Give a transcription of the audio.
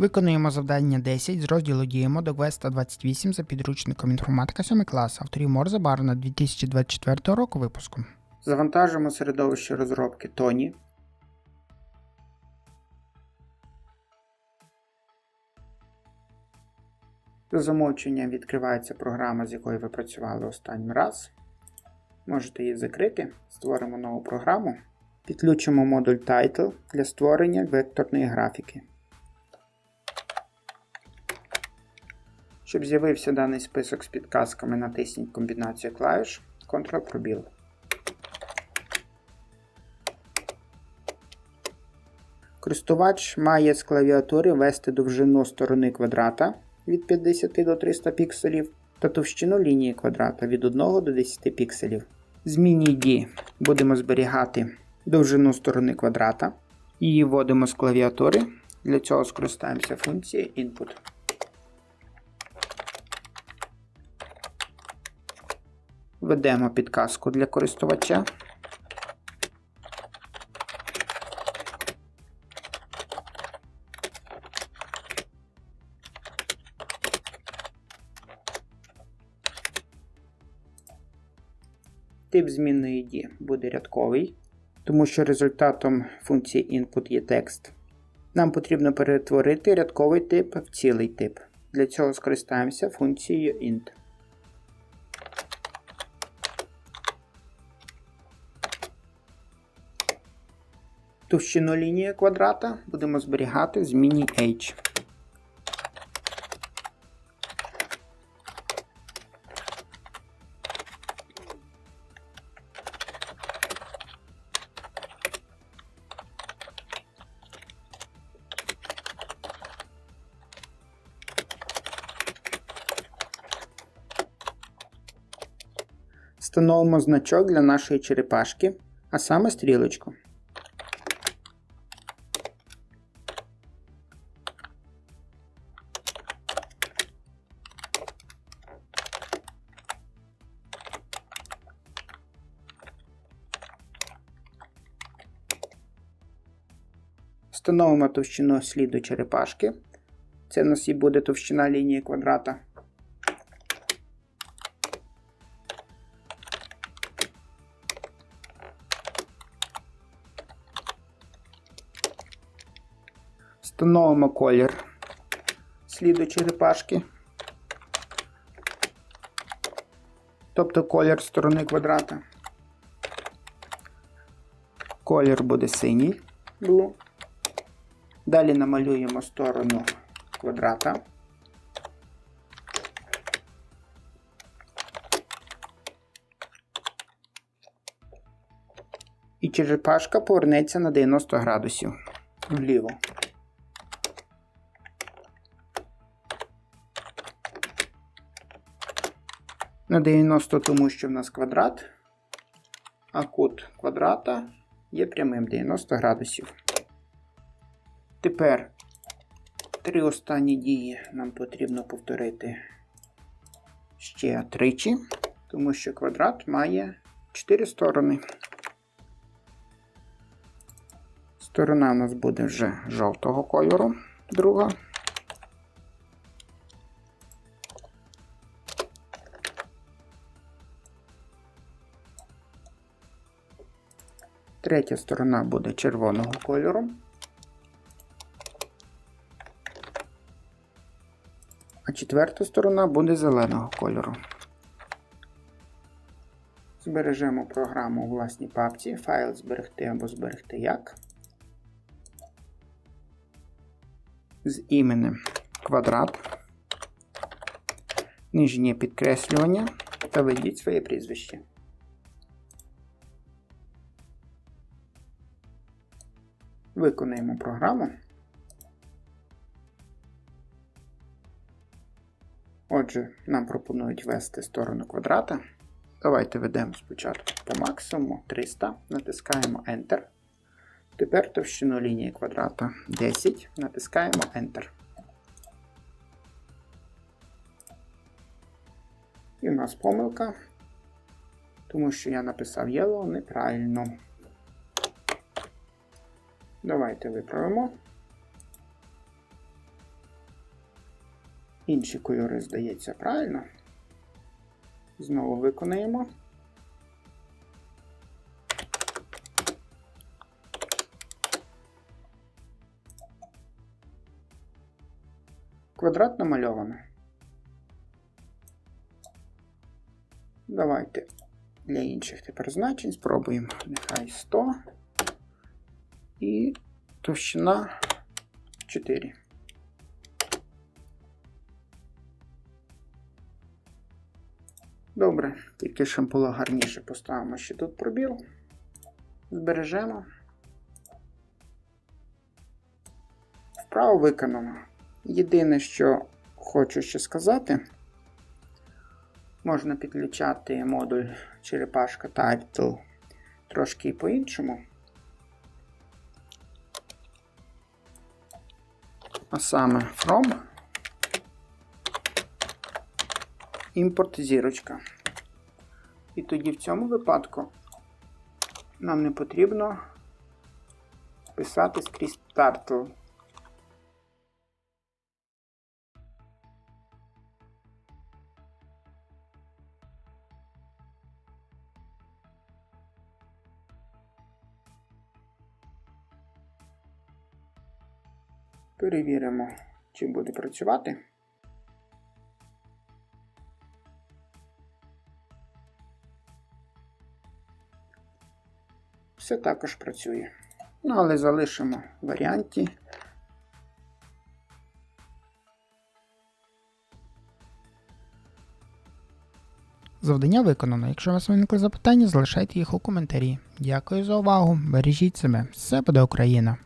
Виконуємо завдання 10 з розділу Діємо до квеста 28 за підручником інформатика 7 клас, авторів Морза Барна 2024 року випуску. Завантажимо середовище розробки Тоні. За замовченням відкривається програма, з якою ви працювали останній раз. Можете її закрити. Створимо нову програму. Підключимо модуль Title для створення векторної графіки. Щоб з'явився даний список з підказками, натисніть комбінацію клавіш Ctrl-пробіл. Користувач має з клавіатури ввести довжину сторони квадрата від 50 до 300 пікселів та товщину лінії квадрата від 1 до 10 пікселів. Зміні D будемо зберігати довжину сторони квадрата. Її вводимо з клавіатури. Для цього скористаємося функцією Input. Введемо підказку для користувача. Тип змінної ID буде рядковий, тому що результатом функції input є текст. Нам потрібно перетворити рядковий тип в цілий тип. Для цього скористаємося функцією int. Товщину лінії квадрата будемо зберігати в зміні h. Встановимо значок для нашої черепашки, а саме стрілочку. Встановимо товщину сліду черепашки. Це в нас і буде товщина лінії квадрата. Встановимо колір сліду черепашки. Тобто колір сторони квадрата. Колір буде синій. Blue. Далі намалюємо сторону квадрата. І черепашка повернеться на 90 градусів вліво. На 90, тому що в нас квадрат, а кут квадрата є прямим 90 градусів. Тепер три останні дії нам потрібно повторити ще тричі, тому що квадрат має 4 сторони. Сторона у нас буде вже жовтого кольору, друга. Третя сторона буде червоного кольору. А четверта сторона буде зеленого кольору. Збережемо програму у власній папці, файл зберегти або зберегти як. З іменем квадрат, нижнє підкреслювання та введіть своє прізвище. Виконуємо програму. Отже, нам пропонують ввести сторону квадрата. Давайте ведемо спочатку по максимуму 300, натискаємо Enter. Тепер товщину лінії квадрата 10, натискаємо Enter. І у нас помилка, тому що я написав Yellow неправильно. Давайте виправимо. Інші кольори, здається, правильно? Знову виконаємо. Квадрат намальовано. Давайте для інших тепер значень спробуємо. Нехай 100 і товщина 4. Добре, тільки щоб було гарніше, поставимо ще тут пробіл. Збережемо. Вправо виконано. Єдине, що хочу ще сказати, можна підключати модуль черепашка Title трошки по-іншому. А саме from імпорт зірочка. І тоді в цьому випадку нам не потрібно писати скрізь Turtle. Перевіримо, чи буде працювати. Все також працює. Ну, але залишимо варіанті. Завдання виконано. Якщо у вас виникли запитання, залишайте їх у коментарі. Дякую за увагу. Бережіть себе. Все буде Україна!